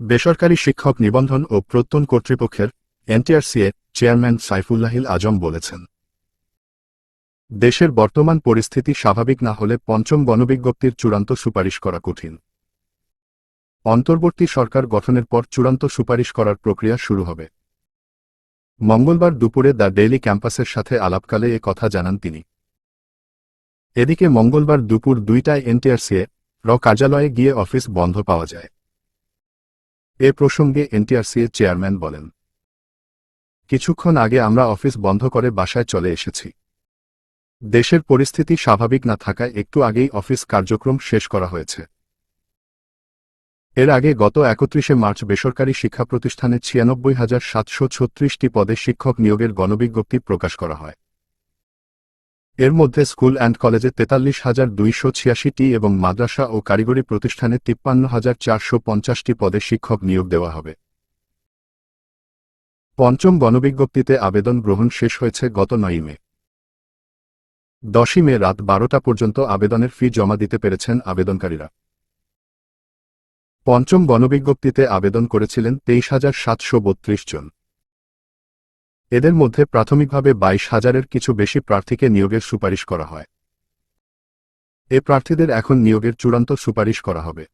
বেসরকারি শিক্ষক নিবন্ধন ও প্রত্যন কর্তৃপক্ষের এনটিআরসিএ চেয়ারম্যান সাইফুল্লাহিল আজম বলেছেন। দেশের বর্তমান পরিস্থিতি স্বাভাবিক না হলে পঞ্চম গণবিজ্ঞপ্তির চূড়ান্ত সুপারিশ করা কঠিন। অন্তর্বর্তী সরকার গঠনের পর চূড়ান্ত সুপারিশ করার প্রক্রিয়া শুরু হবে। মঙ্গলবার দুপুরে দ্য ডেইলি ক্যাম্পাসের সাথে আলাপকালে এ কথা জানান তিনি। এদিকে মঙ্গলবার দুপুর দুইটায় এনটিআরসিএ র কার্যালয়ে গিয়ে অফিস বন্ধ পাওয়া যায়। এ প্রসঙ্গে এনটিআরসিএ চেয়ারম্যান বলেন, কিছুক্ষণ আগে আমরা অফিস বন্ধ করে বাসায় চলে এসেছি। দেশের পরিস্থিতি স্বাভাবিক না থাকায় একটু আগেই অফিস কার্যক্রম শেষ করা হয়েছে। এর আগে গত একত্রিশে মার্চ বেসরকারি শিক্ষা প্রতিষ্ঠানে ছিয়ানব্বই হাজার সাতশো ছত্রিশটি পদে শিক্ষক নিয়োগের গণবিজ্ঞপ্তি প্রকাশ করা হয়। এর মধ্যে স্কুল অ্যান্ড কলেজে তেতাল্লিশ হাজার দুইশো ছিয়াশিটি এবং মাদ্রাসা ও কারিগরি প্রতিষ্ঠানে তিপ্পান্ন হাজার চারশো পঞ্চাশটি পদে শিক্ষক নিয়োগ দেওয়া হবে। পঞ্চম গণবিজ্ঞপ্তিতে আবেদন গ্রহণ শেষ হয়েছে গত নয় মে। দশই মে রাত বারোটা পর্যন্ত আবেদনের ফি জমা দিতে পেরেছেন আবেদনকারীরা। পঞ্চম গণবিজ্ঞপ্তিতে আবেদন করেছিলেন তেইশ হাজার সাতশো বত্রিশ জন। এদের মধ্যে প্রাথমিকভাবে বাইশ হাজারের কিছু বেশি প্রার্থীকে নিয়োগের সুপারিশ করা হয়। এ প্রার্থীদের এখন নিয়োগের চূড়ান্ত সুপারিশ করা হবে।